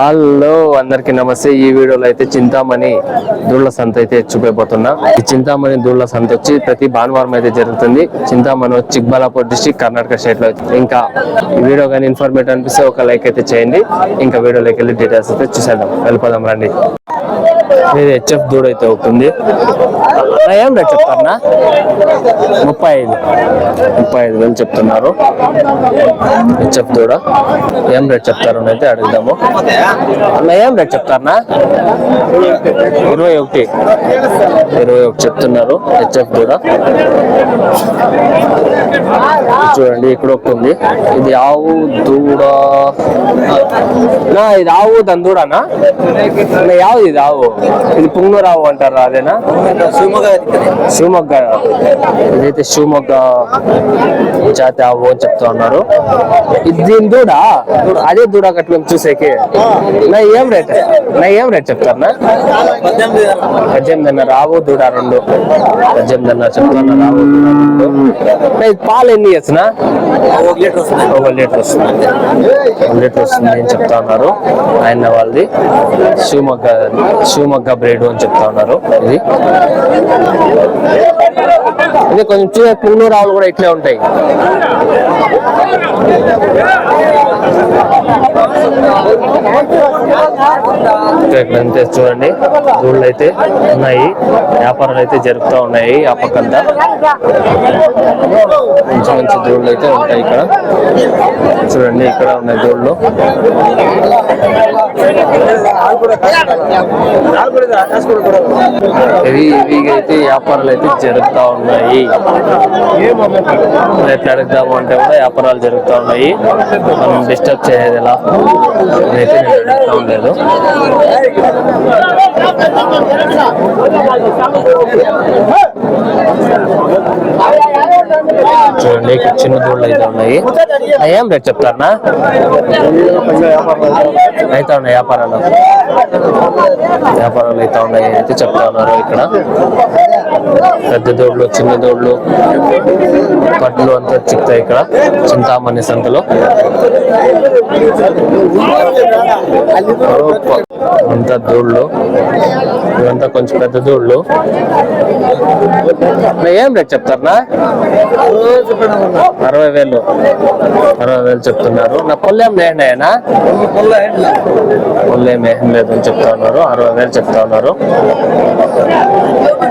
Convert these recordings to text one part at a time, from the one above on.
Hello అందరికి నమస్తే. ఈ వీడియోలో అయితే చింతామణి దూళ్ళ సంత అయితే చూపిపోతున్నా ఈ చింతామణి దూళ్ళ సంత వచ్చి ప్రతి భానువారం అయితే జరుగుతుంది. చింతామణి వచ్చి చిక్బలాపూర్ డిస్టిక్ కర్ణాటక స్టేట్లో ఇంకా ఈ వీడియో కానీ ఇన్ఫర్మేటివ్ అనిపిస్తే ఒక లైక్ అయితే చేయండి. ఇంకా వీడియోలోకి వెళ్ళి డీటెయిల్స్ అయితే చూసేద్దాం. వెళ్ళిపోదాం రండి. ఇది హెచ్ఎఫ్ దూడ అయితే అవుతుంది. ఏం రేట్ చెప్తారనా ముప్పై ఐదు. ముప్పై ఐదు వేలు చెప్తున్నారు. హెచ్ఎఫ్ దూడ. ఏం రేట్ చెప్తారు అని అయితే అడుగుదాము. అన్న ఏం రేట్ చెప్తారనా ఇరవై ఒకటి. ఇరవై ఒకటి చెప్తున్నారు హెచ్ఎఫ్ దూడ చూడండి ఇక్కడ ఒకటి ఉంది. ఇది ఆవు దూడ. నా, ఇది ఆవు దాని దూడనా యావు ఇది ఆవు? ఇది పుంగనూరు ఆవు అంటారా అదేనా? శివమొగ్గ. ఇదైతే శివమొగ్గ జాతి ఆవు అని చెప్తా ఉన్నారు. ఇది దీని దూడ? అదే దూడ కట్టు మేము చూసేకి. నా ఏం రేట్ నా ఏం రేట్ చెప్తారా పద్దెనిమిదిన్నర రావు దూడ రెండు. పద్దెనిమిదిన్నర చెప్తున్నారు ఆవు నా ఇది పాలు ఎన్ని ఇయర్స్నా ఒక లీటర్ వస్తుంది. ఒక లీటర్ వస్తుంది అని చెప్తా ఉన్నారు. ఆయన వాళ్ళది. శివమొగ్గ శివమొగ్గ బ్రేడ్ అని చెప్తా ఉన్నారు. ఇది. ఇది కొంచెం చూసే పుంగనూరు ఆవులు కూడా ఇట్లే ఉంటాయి. ఇక్కడ చూడండి దూళ్ళు అయితే ఉన్నాయి వ్యాపారాలు అయితే జరుగుతూ ఉన్నాయి ఆ పక్కంతా. మంచి మంచి దూళ్ళు అయితే ఉంటాయి ఇక్కడ. చూడండి ఇక్కడ ఉన్నాయి దూళ్ళు. ఇవి ఇవి అయితే వ్యాపారాలు అయితే జరుగుతూ ఉన్నాయి. ఎట్లా అడుగుదాము అంటే కూడా వ్యాపారాలు జరుగుతూ ఉన్నాయి. మనం డిస్టర్బ్ చేసేది ఎలా? అయితే నేను అడుగుతా ఉండలేదు. చూడండి ఇక్కడ చిన్న దూడలు అయితే ఉన్నాయి. ఏం రేట్ చెప్తారనా అయితే ఉన్నాయి వ్యాపారాలు. వ్యాపారాలు అయితే ఉన్నాయి. అయితే చెప్తా ఉన్నారు ఇక్కడ. పెద్ద దోడ్లు చిన్న దోడ్లు కట్లు అంతా చిక్తాయి ఇక్కడ చింతామణి సంతలో. అంతా దూళ్ళు ఇవంతా కొంచెం పెద్ద దూళ్ళు ఏం రేట్ చెప్తారా అరవై వేలు. అరవై వేలు చెప్తున్నారు. నా పొల్లేం లేనాయనా పొల్లేం ఏం లేదు అని చెప్తా ఉన్నారు. అరవై వేలు చెప్తా ఉన్నారు.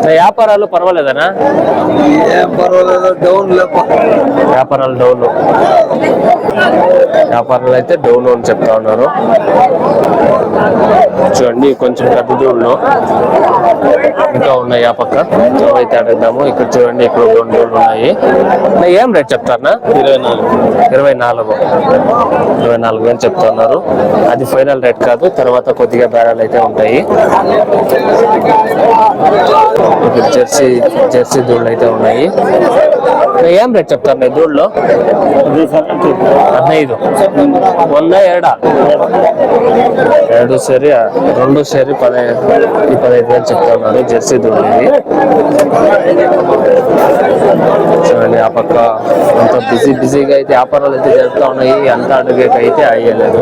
నా వ్యాపారాలు పర్వాలేదనా? డౌన్ లేప వ్యాపారాలు డౌన్ వ్యాపారాలు అయితే డౌన్ అని చెప్తా ఉన్నారు. చూడండి కొంచెం పెద్ద దూళ్ళు ఇంకా ఉన్నాయి ఆ పక్క. అయితే అడుగుదాము ఇక్కడ చూడండి ఇక్కడ రెండు దూళ్ళు ఉన్నాయి. నా ఏం రేట్ చెప్తారనా ఇరవై నాలుగు. ఇరవై నాలుగు. ఇరవై నాలుగు వేలు చెప్తున్నారు అది ఫైనల్ రేట్ కాదు తర్వాత కొద్దిగా బేరాలు అయితే ఉంటాయి. జెర్సీ జెర్సీ దూళ్ళు అయితే ఉన్నాయి ఏం రేట్ చెప్తారు నీ దూళ్ళు హదినైదు వంద ఏడా ಎರಡು ಸೇರಿ రెండు ಸೇರಿ పదహైదు ఈ పదహైదు వేలు చెప్తున్నారు జెర్సీ దూళ్ళు ఇది వ్యాపక అంత బిజీ బిజీగా అయితే వ్యాపారాలు అయితే జరుగుతూ ఉన్నాయి. అంత అడుగుకి అయితే అయ్యలేదు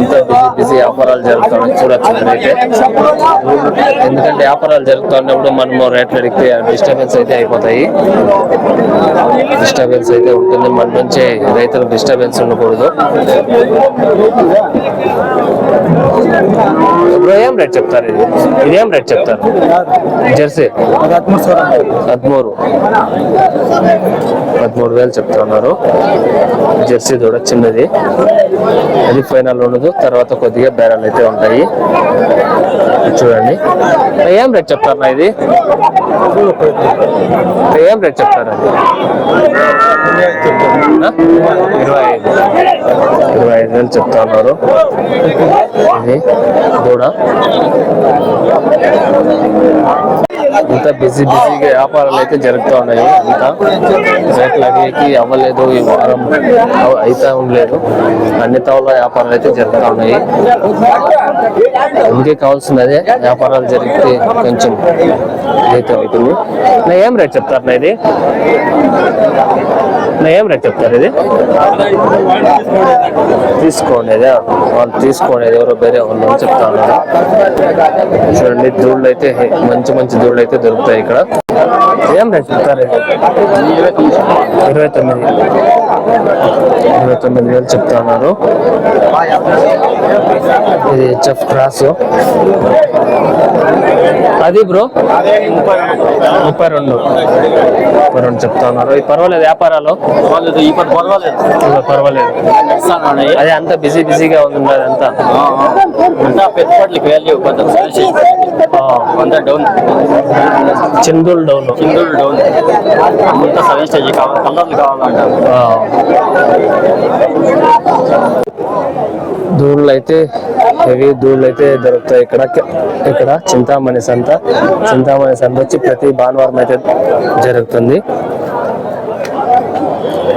ఇంత బిజీ బిజీ వ్యాపారాలు జరుగుతున్నాయి. చూడొచ్చు అయితే ఎందుకంటే వ్యాపారాలు జరుగుతున్నప్పుడు మనము రేట్లు అడిగితే డిస్టర్బెన్స్ అయితే అయిపోతాయి. డిస్టర్బెన్స్ అయితే ఉంటుంది. మన నుంచి రైతులకు డిస్టర్బెన్స్ ఉండకూడదు. ఇప్పుడు ఏం రేట్ చెప్తారు ఇది? ఇదేం రేట్ చెప్తారు? జెర్సీ? హద్మూరు పదమూడు వేలు చెప్తున్నారు. జెర్సీ దూడ చిన్నది. అది ఫైనల్ ఉండదు. తర్వాత కొద్దిగా బేరాలు అయితే ఉంటాయి. చూడండి. ఏం రేట్ చెప్తారు నా ఇది? ఏం రేట్ చెప్తారు ఇరవై ఐదు. ఇరవై ఐదు వేలు చెప్తా ఉన్నారు. ఇది కూడా అంతా బిజీ బిజీగా వ్యాపారాలు అయితే జరుగుతూ ఉన్నాయి. అంతా రేట్లు అడిగేకి అవ్వలేదు. ఈ వారం అయితే ఉండలేదు. అన్ని తవల వ్యాపారాలు అయితే జరుగుతూ ఉన్నాయి. అందుకే కావాల్సినదే వ్యాపారాలు జరిగితే కొంచెం అయితే అవుతుంది. నా ఏం రేట్ చెప్తారు నా ఇది? నా ఏం రేట్ చెప్తారు ఇది? తీసుకోండి అదే వాళ్ళు తీసుకోండి ఎవరో వేరే వాళ్ళు చెప్తా ఉన్నారు. చూడండి దూళ్ళు అయితే మంచి మంచి దూళ్ళు అయితే దొరుకుతాయి ఇక్కడ. ఏం రేట్ చెప్తారు? ఇరవై తొమ్మిది. ఇరవై తొమ్మిది వేలు చెప్తా ఉన్నారు. ఇది హెచ్ఎఫ్ క్రాస్ అది బ్రో? ముప్పై రెండు. ముప్పై రెండు చెప్తా ఉన్నారు. ఇది పర్వాలేదు వ్యాపారాలు. పర్వాలేదు పర్వాలేదు. అదే అంత బిజీ బిజీగా ఉంది అంతా పెట్టుబడులకు వాల్యూ కొంచెం అంతా డౌన్ చిందులు డౌన్ హిందువులు డౌన్ అంతా స్టేజ్ కావాలి కలర్లు కావాలంట. దూళ్ళు అయితే హెవీ దూళ్ళు అయితే దొరుకుతాయి ఇక్కడ. ఇక్కడ చింతామణి సంత. చింతామణి సంత వచ్చి ప్రతి భానువారం అయితే జరుగుతుంది.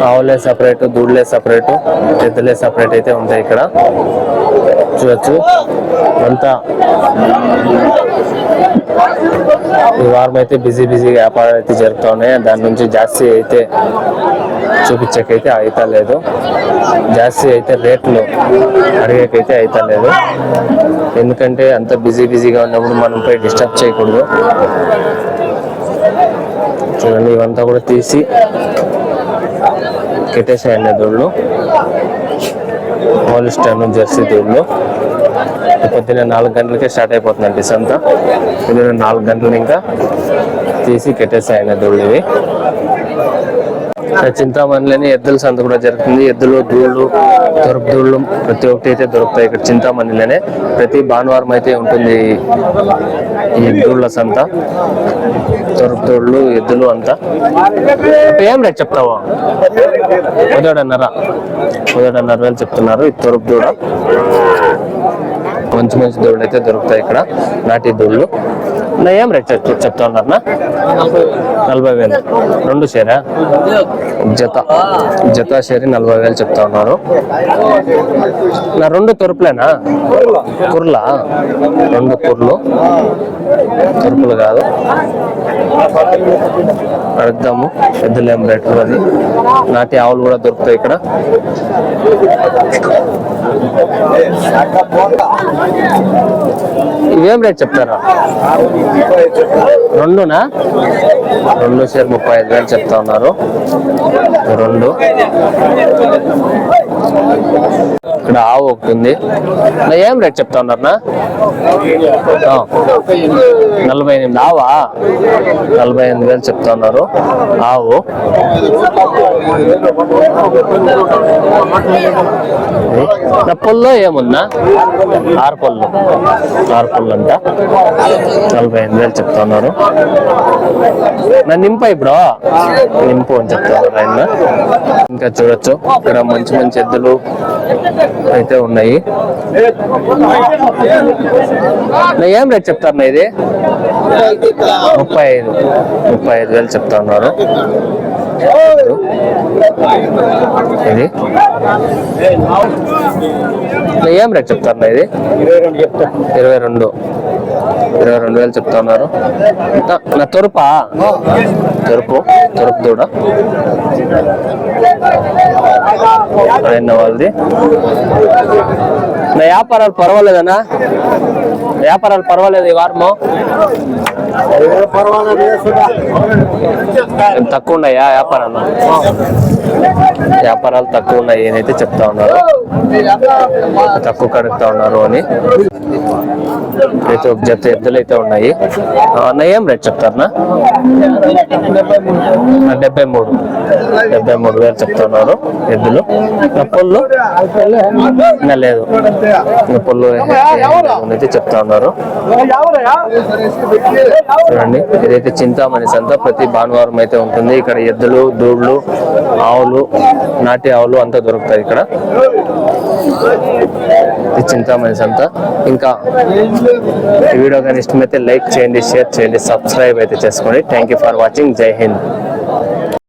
ఆవులే సపరేట్ దూడలే సపరేట్ ఎద్దులే సపరేట్ అయితే ఉంటాయి ఇక్కడ. చూడొచ్చు. అంతా ఈ వారం అయితే బిజీ బిజీగా వ్యాపారాలు అయితే జరుగుతూ ఉన్నాయి దాని నుంచి జాస్తి అయితే చూపించకైతే అయితే లేదు. జాస్తి అయితే రేట్లు అడిగేకైతే అయితే లేదు. ఎందుకంటే అంత బిజీ బిజీగా ఉన్నప్పుడు మనం పోయి డిస్టర్బ్ చేయకూడదు. చూడండి ఇవంతా కూడా తీసి కెట్టేసాయండి దూళ్ళు హోలిస్టన్ జెర్సీ దూళ్ళు. పొద్దున్న నాలుగు గంటలకే స్టార్ట్ అయిపోతుందండి సంత పొద్దున్న నాలుగు గంటలు ఇంకా తీసి కెట్టేసాయండి దూళ్ళు ఇవి. చింతామణిలోని ఎద్దుల సంత కూడా జరుగుతుంది. ఎద్దులు దూళ్ళు దొరుకు దూళ్ళు ప్రతి ఒక్కటి అయితే దొరుకుతాయి ఇక్కడ చింతామణిలోనే. ప్రతి భానువారం అయితే ఉంటుంది ఈ దూళ్ళ సంత దొరుకు దూళ్ళు ఎద్దులు అంతా. ఏం రేట్ చెప్తావా? పదిహేడున్నర పదిహేడున్నర వేలు చెప్తున్నారు ఈ తొరుపు దూడ. మంచి మంచి దూడలు అయితే దొరుకుతాయి ఇక్కడ నాటి దూళ్ళు. నా ఏం రేట్ చెప్ చెప్తా ఉన్నారన్నా? నలభై వేలు. రెండు షేరా? జత. జత షేరి నలభై వేలు చెప్తా ఉన్నారు. నా రెండు తొరుపులేనా? కుర్లా? రెండు కుర్లు. తొరుపులు కాదు. అడుగుదాము పెద్దలేం రేట్లు అది నాటి ఆవులు కూడా దొరుకుతాయి ఇక్కడ. ఏం రేట్ చెప్తారా? రెండునా? రెండు షేర్ ముప్పై ఐదు వేలు చెప్తా ఉన్నారు. రెండు. ఇక్కడ ఆవు ఒకటి ఉంది. నా ఏం రేట్ చెప్తా ఉన్నారనా నలభై ఎనిమిది. ఆవా? నలభై ఎనిమిది వేలు చెప్తా ఉన్నారు. ఆవు? నా పొల్లో ఏముందా? ఆరు పళ్ళు ఆరు పళ్ళు అంట. నలభై ఎనిమిది వేలు చెప్తా ఉన్నారు. నా నింప ఇప్పుడు నింపు అని చెప్తా ఉన్నారు ఆయన. ఇంకా చూడొచ్చు. ఇక్కడ మంచి మంచి ఎద్దులు అయితే ఉన్నాయి. ఏం రేట్ చెప్తారు ఇది? ముప్పై ఐదు. ముప్పై ఐదు వేలు చెప్తా ఉన్నారు. ఇది? ఏం రేట్ చెప్తారు ఇది? ఇరవై రెండు. ఇరవై రెండు వేలు చెప్తా ఉన్నారు. నా- తొరుపా? తొరుపు తొరుపు దూడ. ఆయన వాళ్ళది. నా వ్యాపారాలు పర్వాలేదనా వ్యాపారాలు పర్వాలేదు ఈ వారము. తక్కువ ఉన్నాయా వ్యాపారాలు? వ్యాపారాలు తక్కువ ఉన్నాయి అయితే చెప్తా ఉన్నారు. తక్కువ కడుగుతా ఉన్నారు అని. అయితే ఒక జత ఎద్దులు అయితే ఉన్నాయి. అన్న ఏం రేట్ చెప్తారనా డెబ్బై మూడు. డెబ్బై మూడు వేలు చెప్తున్నారు ఎద్దులు. నా పొల్లు? లేదు. పొల్లు అయితే చెప్తా ఉన్నారు. చూడండి ఇదైతే చింతామణి సంత. ప్రతి భానువారం అయితే ఉంటుంది. ఇక్కడ ఎద్దులు దూళ్ళు ఆవులు నాటి ఆవులు అంతా దొరుకుతాయి ఇక్కడ. చింతామణి సంత. ఇంకా ఈ వీడియో కానీ ఇష్టమైతే లైక్ చేయండి షేర్ చేయండి సబ్స్క్రైబ్ అయితే చేసుకోండి. థ్యాంక్ యూ ఫర్ వాచింగ్ జై హింద్